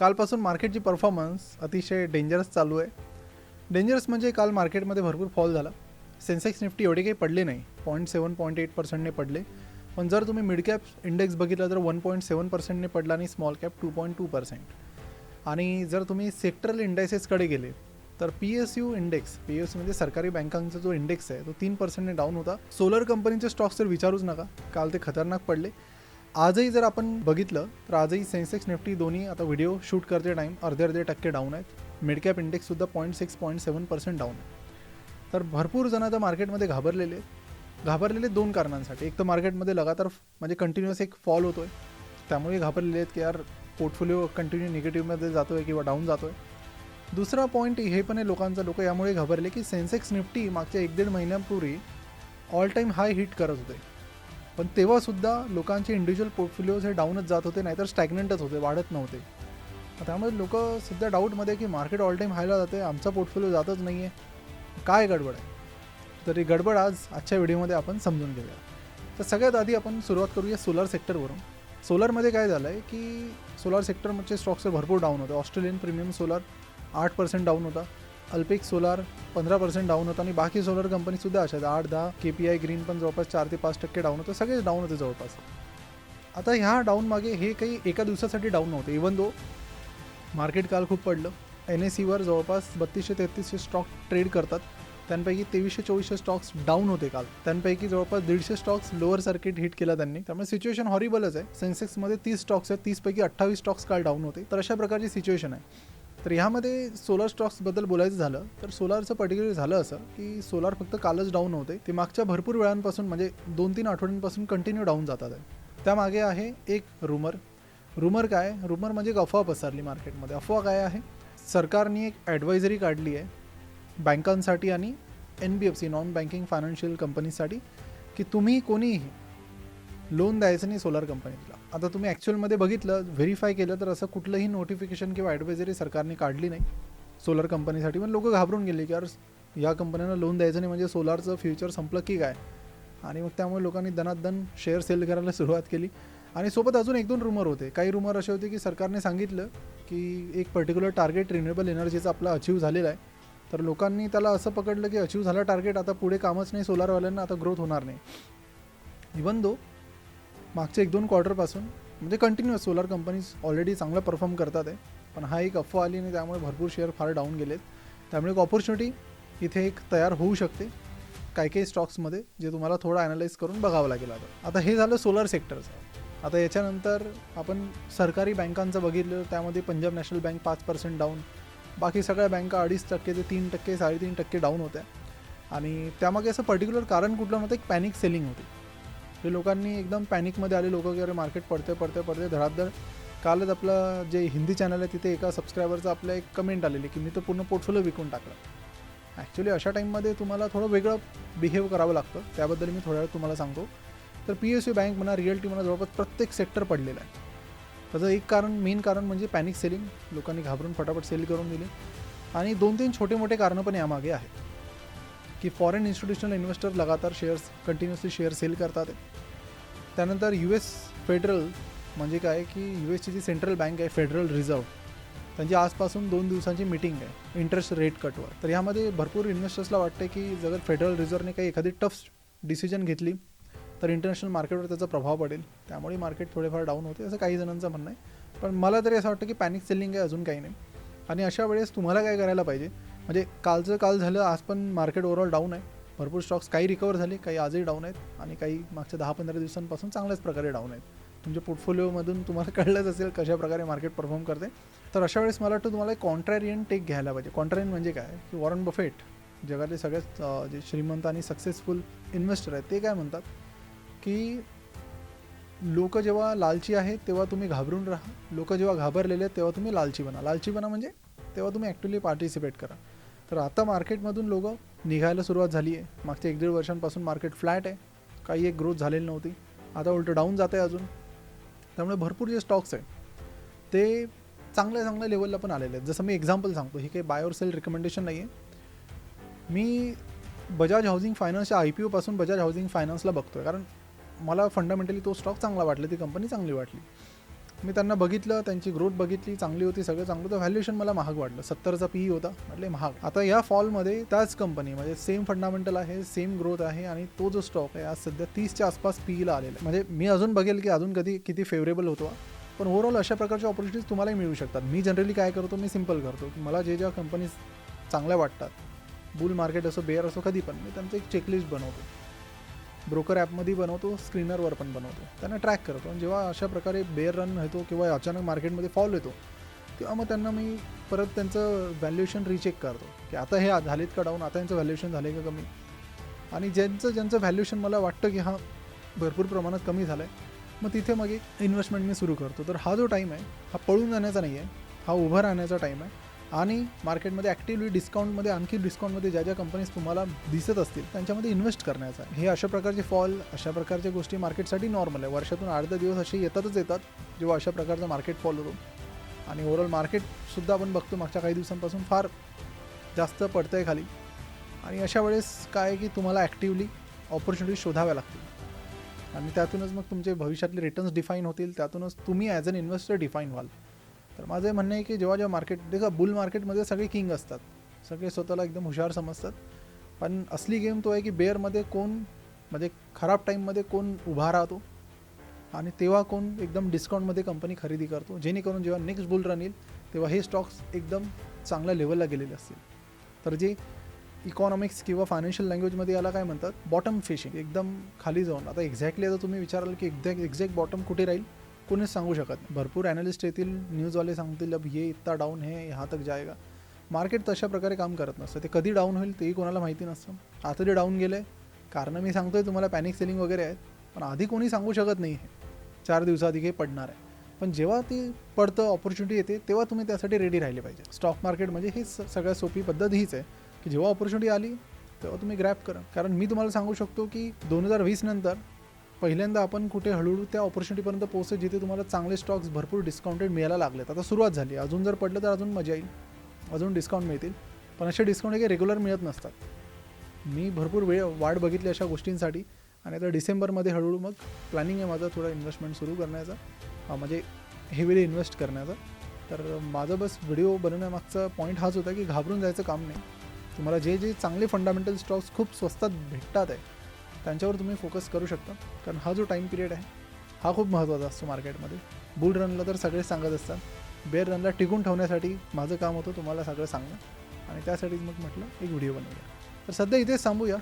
कालपासून मार्केटची परफॉर्मन्स अतिशय डेंजरस चालू आहे. डेंजरस म्हणजे काल मार्केटमध्ये भरपूर फॉल झाला. सेन्सेक्स निफ्टी एवढे काही पडले नाही. पॉईंट सेवन पॉईंट एट पर्सेंटने पडले. पण जर तुम्ही मिड कॅप इंडेक्स बघितला तर वन पॉईंट सेवन पर्सेंटने पडला आणि small cap two point two percent आणि जर तुम्ही सेक्टरल इंडेक्सेसकडे गेले तर P S U index P S U म्हणजे सरकारी बँकांचा जो इंडेक्स आहे तो तीन पर्सेंटने डाऊन होता. सोलर कंपनीचे स्टॉक्स तर विचारूच नका. काल ते खतरनाक पडले. आजही जर आपण बघितलं तर आजही सेन्सेक्स निफ्टी दोन्ही आता व्हिडिओ शूट करते टाईम अर्धे अर्धे टक्के डाऊन आहेत. Midcap इंडेक्ससुद्धा point six point seven percent down आहे. तर भरपूर जण आता मार्केटमध्ये घाबरलेले आहेत. घाबरलेले दोन कारणांसाठी. एक तर मार्केटमध्ये लगातार म्हणजे कंटिन्युअस एक फॉल होतो आहे त्यामुळे घाबरलेले आहेत की यार पोर्टफोलिओ कंटिन्यू निगेटिव्हमध्ये जातो आहे किंवा डाऊन जातो आहे दुसरा पॉईंट हे पण आहे लोकांचा. लोक यामुळे घाबरले की सेन्सेक्स निफ्टी मागच्या एक दीड महिन्यापूर्वी ऑल टाईम हाय हिट करत होते. पण तेव्हासुद्धा लोकांचे इंडिव्हिज्युअल पोर्टफोलिओज हे डाऊनच जात होते नाहीतर स्टॅग्नंटच होते वाढत नव्हते. त्यामुळे लोक सध्या डाऊटमध्ये की मार्केट ऑल टाईम हायला जाते आमचा पोर्टफोलिओ जातच नाही आहे काय गडबड आहे? तर ही गडबड आज आजच्या व्हिडिओमध्ये आपण समजून घेऊया. तर सगळ्यात आधी आपण सुरुवात करूया सोलार सेक्टरवरून सोलरमध्ये काय झालं आहे की सोलार सेक्टरमध्ये स्टॉक्स भरपूर डाऊन होते. ऑस्ट्रेलियन प्रीमियम सोलार आठ पर्सेंट डाऊन होता. अल्पिक सोलार पंधरा पर्सेंट डाऊन होता आणि बाकी सोलर कंपनीसुद्धा अशा आहेत आठ दहा के पी आय ग्रीन पण जवळपास चार ते पाच टक्के डाऊन होतं. सगळेच डाऊन होते जवळपास. आता ह्या डाऊन मागे हे काही एका दिवसासाठी डाऊन नव्हते. इवन दो मार्केट काल खूप पडलं एन एस सीवर जवळपास बत्तीसशे तेहतीसशे स्टॉक ट्रेड करतात. त्यांपैकी तेवीसशे चोवीसशे स्टॉक्स डाऊन होते काल. त्यांपैकी जवळपास दीडशे स्टॉक्स लोअर सर्किट हिट केला त्यांनी. त्यामुळे सिच्युएशन हॉरिबलच आहे. सेन्सेक्समध्ये तीस स्टॉक्स आहेत. तीसपैकी अठ्ठावीस स्टॉक्स काल डाऊन होते. तर अशा प्रकारची सिच्युएशन आहे. तर ह्यामध्ये सोलार स्टॉक्सबद्दल बोलायचं झालं तर सोलारचं पर्टिक्युलर झालं असं की सोलार फक्त कालच डाऊन होते. ते मागच्या भरपूर वेळांपासून म्हणजे दोन तीन आठवड्यांपासून कंटिन्यू डाऊन जातात. आहे त्यामागे आहे एक रुमर रुमर काय? रुमर म्हणजे एक अफवा पसरली मार्केटमध्ये अफवा काय आहे? सरकारने एक ॲडवायझरी काढली आहे बँकांसाठी आणि N B F C non banking financial कंपनीसाठी की तुम्ही कोणीही लोन द्यायचं नाही सोलार कंपनीला आता तुम्ही ॲक्च्युअलमध्ये बघितलं व्हेरीफाय केलं तर असं कुठलंही नोटिफिकेशन किंवा ॲडवायझरी सरकारने काढली नाही. सोलार कंपनीसाठी पण लोक घाबरून गेले की यार या कंपन्यांना लोन द्यायचं नाही म्हणजे सोलारचं फ्युचर संपलं की काय? आणि मग त्यामुळे लोकांनी दनादन शेअर सेल करायला सुरुवात केली. आणि सोबत अजून एक दोन रुमर होते. काही रुमर असे होते की सरकारने सांगितलं की एक पर्टिक्युलर टार्गेट रिन्युएबल एनर्जीचा आपला अचीव झालेला आहे. तर लोकांनी त्याला असं पकडलं की अचीव झाला टार्गेट आता पुढे कामच नाही सोलारवाल्यांना आता ग्रोथ होणार नाही. इवन दो मागच्या एक दोन क्वार्टरपासून म्हणजे कंटिन्युअस सोलार कंपनीज ऑलरेडी चांगलं परफॉर्म करतात आहे. पण हा एक अफवा आली आणि त्यामुळे भरपूर शेअर फार डाऊन गेलेत. त्यामुळे एक ऑपॉर्च्युनिटी इथे एक तयार होऊ शकते. काही काही स्टॉक्समध्ये जे तुम्हाला थोडं ॲनालाइज करून बघावं लागेल आता. आता हे झालं सोलार सेक्टरचं आता याच्यानंतर आपण सरकारी बँकांचं बघितलं त्यामध्ये पंजाब नॅशनल बँक पाच पर्सेंट डाऊन बाकी सगळ्या बँका अडीच टक्के ते तीन टक्के साडेतीन टक्के डाऊन होत्या. आणि त्यामागे असं पर्टिक्युलर कारण कुठलं नव्हतं एक पॅनिक सेलिंग होती. हे लोकांनी एकदम पॅनिकमध्ये आले. लोक की अरे मार्केट पडते पडते पडते. धडाधड. कालच आपलं जे हिंदी चॅनल आहे तिथे एका सबस्क्रायबरचं आपलं एक कमेंट आलेली की मी तर पूर्ण पोर्टफोलिओ विकून टाकलं. ॲक्च्युली अशा टाईममध्ये तुम्हाला थोडं वेगळं बिहेव करावं लागतं. त्याबद्दल मी थोड्या वेळ तुम्हाला सांगतो. तर पी एस यू बँक म्हणा रिअल्टी म्हणा जवळपास प्रत्येक सेक्टर पडलेला आहे. त्याचं एक कारण मेन कारण म्हणजे पॅनिक सेलिंग लोकांनी घाबरून फटाफट सेल करून दिली. आणि दोन तीन छोटे मोठे कारणं पण यामागे आहेत. की फॉरेन इन्स्टिट्यूशनल इन्व्हेस्टर लगातार शेअर्स कंटिन्युअसली शेअर सेल करतात त्यानंतर यू एस फेडरल म्हणजे काय की यू एसची जी सेंट्रल बँक आहे फेडरल रिझर्व त्यांची आजपासून दोन दिवसांची मीटिंग आहे इंटरेस्ट रेट कटवर तर यामध्ये भरपूर इन्व्हेस्टर्सला वाटते की जर फेडरल रिझर्वने काही एखादी टफ डिसिजन घेतली तर इंटरनॅशनल मार्केटवर त्याचा प्रभाव पडेल. त्यामुळे मार्केट थोडेफार डाऊन होते असं काही जणांचं म्हणणं आहे. पण मला तरी असं वाटतं की पॅनिक सेलिंग आहे अजून काही नाही. आणि अशा वेळेस तुम्हाला काय करायला पाहिजे? म्हणजे कालचं काल झालं आज पण मार्केट ओव्हरऑल डाऊन आहे. भरपूर स्टॉक्स काही रिकवर झाले काही आजही डाऊन आहेत आणि काही मागच्या दहा पंधरा दिवसांपासून चांगल्याच प्रकारे डाऊन आहेत. तुमच्या पोर्टफोलिओमधून तुम्हाला कळलंच असेल कशा प्रकारे मार्केट परफॉर्म करते. तर अशा वेळेस मला वाटतं तुम्हाला एक कॉन्ट्रॅरियन टेक घ्यायला पाहिजे. कॉन्ट्रॅरियन म्हणजे काय? की वॉरन बफेट जगातले सगळ्यात जे श्रीमंत आणि सक्सेसफुल इन्व्हेस्टर आहेत ते काय म्हणतात? की लोक जेव्हा लालची आहेत तेव्हा तुम्ही घाबरून राहा. लोक जेव्हा घाबरलेले आहेत तेव्हा तुम्ही लालची बना. लालची बना म्हणजे तेव्हा तुम्ही ॲक्च्युली पार्टिसिपेट करा. तर आता मार्केटमधून लोक निघायला सुरुवात झाली आहे. मागच्या एक दीड वर्षांपासून मार्केट फ्लॅट आहे. काही एक ग्रोथ झालेली नव्हती. आता उलटं डाऊन जात आहे अजून. त्यामुळे भरपूर जे स्टॉक्स आहेत ते चांगल्या चांगल्या लेवलला पण आलेले आहेत. जसं मी एक्झाम्पल सांगतो ही काही बाय और सेल रिकमेंडेशन नाही आहे मी बजाज हाऊसिंग फायनान्सच्या आय पी ओपासून बजाज हाऊसिंग फायनान्सला बघतो आहे कारण मला फंडामेंटली तो स्टॉक चांगला वाटला ती कंपनी चांगली वाटली. मी त्यांना बघितलं त्यांची ग्रोथ बघितली चांगली होती सगळं चांगलं तर व्हॅल्युएशन मला महाग वाटलं सत्तरचा पी होता म्हटले महाग. आता या फॉलमध्ये त्याच कंपनी म्हणजे सेम फंडामेंटल आहे सेम ग्रोथ आहे आणि तो जो स्टॉक आहे आज सध्या तीसच्या आसपास पीईला आलेला आहे. म्हणजे मी अजून बघेल की अजून कधी किती फेवरेबल होतो पण ओव्हरऑल अशा प्रकारच्या ऑपॉर्च्युनिटीज तुम्हालाही मिळू शकतात. मी जनरली काय करतो मी सिंपल करतो. की मला जे ज्या कंपनीज चांगल्या वाटतात बुल मार्केट असो बेअर असो कधी पण मी त्यांचं एक चेकलिस्ट बनवतो. ब्रोकर ॲपमध्ये बनवतो स्क्रीनरवर पण बनवतो. त्यांना ट्रॅक करतो. आणि जेव्हा अशा प्रकारे बेअर रन येतो किंवा अचानक मार्केटमध्ये फॉल येतो तेव्हा मग त्यांना मी परत त्यांचं व्हॅल्युएशन रिचेक करतो. की आता हे झालेत का डाऊन आता यांचं व्हॅल्युएशन झाले का कमी? आणि ज्यांचं ज्यांचं व्हॅल्युएशन मला वाटतं की हा भरपूर प्रमाणात कमी झालं आहे मग तिथे मग एक इन्व्हेस्टमेंट मी सुरू करतो. तर हा जो टाईम आहे हा पळून जाण्याचा नाही आहे हा उभा राहण्याचा टाईम आहे. आणि मार्केटमध्ये ॲक्टिव्हली डिस्काउंटमध्ये आणखी डिस्काउंटमध्ये ज्या ज्या कंपनीज तुम्हाला दिसत असतील त्यांच्यामध्ये इन्व्हेस्ट करण्याचा हे अशा प्रकारचे फॉल अशा प्रकारच्या गोष्टी मार्केटसाठी नॉर्मल आहे. वर्षातून आठ दहा दिवस असे येतातच येतात जेव्हा अशा प्रकारचा मार्केट फॉल होतो. आणि ओव्हरऑल मार्केटसुद्धा आपण बघतो मागच्या काही दिवसांपासून फार जास्त पडतं आहे खाली. आणि अशा वेळेस काय आहे की तुम्हाला ॲक्टिव्हली ऑपॉर्च्युनिटी शोधाव्या लागतील. आणि त्यातूनच मग तुमचे भविष्यातले रिटर्न्स डिफाईन होतील. त्यातूनच तुम्ही ॲज अन इन्व्हेस्टर डिफाईन व्हाल. तर माझं म्हणणं आहे की जेव्हा जेव्हा मार्केट देखा बुल मार्केटमध्ये सगळे किंग असतात. सगळे स्वतःला एकदम हुशार समजतात. पण असली गेम तो आहे की बेअरमध्ये कोण म्हणजे खराब टाईममध्ये कोण उभा राहतो आणि तेव्हा कोण एकदम डिस्काउंटमध्ये कंपनी खरेदी करतो. जेणेकरून जेव्हा नेक्स्ट बुल रन येईल तेव्हा हे स्टॉक्स एकदम चांगल्या लेवलला गेलेले असतील. तर जे इकॉनॉमिक्स किंवा फायनान्शियल लँग्वेजमध्ये याला काय म्हणतात? बॉटम फिशिंग एकदम खाली जाऊन. आता एक्झॅक्टली आता तुम्ही विचाराल की एक्झॅक्ट एक्झॅक्ट बॉटम कुठे राहील? कोणीच सांगू शकत नाही. भरपूर ॲनालिस्ट येतील न्यूजवाले सांगतील अब हे इतका डाऊन हे यहाँ तक जाएगा. मार्केट तशा प्रकारे काम करत नसतं. ते कधी डाऊन होईल तेही कोणाला माहिती नसतं. आता ते डाऊन गेलं आहे कारणं मी सांगतोय तुम्हाला पॅनिक सेलिंग वगैरे आहेत पण आधी कोणी सांगू शकत नाही हे. चार दिवसाआधी हे पडणार आहे. पण जेव्हा ते पडतं ऑपॉर्च्युनिटी येते तेव्हा तुम्ही त्यासाठी रेडी राहिले पाहिजे. स्टॉक मार्केट म्हणजे ही स- सगळ्यात सोपी पद्धत हीच आहे की जेव्हा ऑपॉर्च्युनिटी आली तेव्हा तुम्ही ग्रॅप करा. कारण मी तुम्हाला सांगू शकतो की दोन हजार वीस नंतर पहिल्यांदा आपण कुठे हळूहळू त्या ऑपॉर्च्युनिटीपर्यंत पोहोचतो जिथे तुम्हाला चांगले स्टॉक्स भरपूर डिस्काउंटेड मिळायला लागलेत. आता सुरुवात झाली. अजून जर पडलं तर अजून मजा येईल. अजून डिस्काउंट मिळतील. पण असे डिस्काउंट हे काही रेग्युलर मिळत नसतात. मी भरपूर वेळ वाट बघितली अशा गोष्टींसाठी. आणि आता डिसेंबरमध्ये हळूहळू मग प्लॅनिंग आहे माझं थोडं इन्व्हेस्टमेंट सुरू करण्याचा. म्हणजे हेवीली इन्व्हेस्ट करण्याचा. तर माझं बस व्हिडिओ बनवण्यामागचा पॉईंट हाच होता की घाबरून जायचं काम नाही. तुम्हाला जे जे चांगले फंडामेंटल स्टॉक्स खूप स्वस्तात भेटतात आहे त्यांच्यावर तुम्ही फोकस करू शकता. कारण हा जो टाईम पिरियड आहे हा खूप महत्त्वाचा असतो मार्केटमध्ये बुल रनला तर सगळेच सांगत असतात. बेअर रनला टिकून ठेवण्यासाठी माझं काम होतं तुम्हाला सगळं सांगणं. आणि त्यासाठीच मग म्हटलं एक व्हिडिओ बनवूया. तर सध्या इथेच थांबूया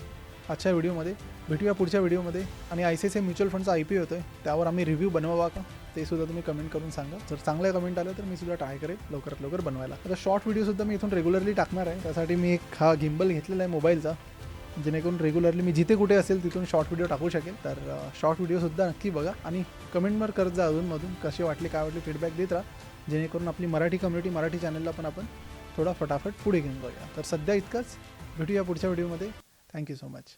आजच्या व्हिडिओमध्ये भेटूया पुढच्या व्हिडिओमध्ये आणि आय सी सी म्युच्युअल फंडचा आय पी होतो आहे त्यावर आम्ही रिव्ह्यू बनवावा का? ते सुद्धा तुम्ही कमेंट करून सांगा. जर चांगलं कमेंट आलं तर मी सुद्धा ट्राय करेल लवकरात लवकर बनवायला. आता शॉर्ट व्हिडिओसुद्धा मी इथून रेग्युलरली टाकणार आहे. त्यासाठी मी एक हा गिम्बल घेतलेला आहे मोबाईलचा जेणेकरून रेग्युलरली मी जिथे कुठे असेल तिथून शॉर्ट व्हिडिओ टाकू शकेल. तर शॉर्ट व्हिडिओसुद्धा नक्की बघा. आणि कमेंटवर करत जा अजूनमधून कसे वाटले काय वाटले फीडबॅक देत राहा. जेणेकरून आपली मराठी कम्युनिटी मराठी चॅनलला पण आपण थोडा फटाफट पुढे घेऊन जाऊया तर सध्या इतकंच. भेटूया पुढच्या व्हिडिओमध्ये थँक्यू सो मच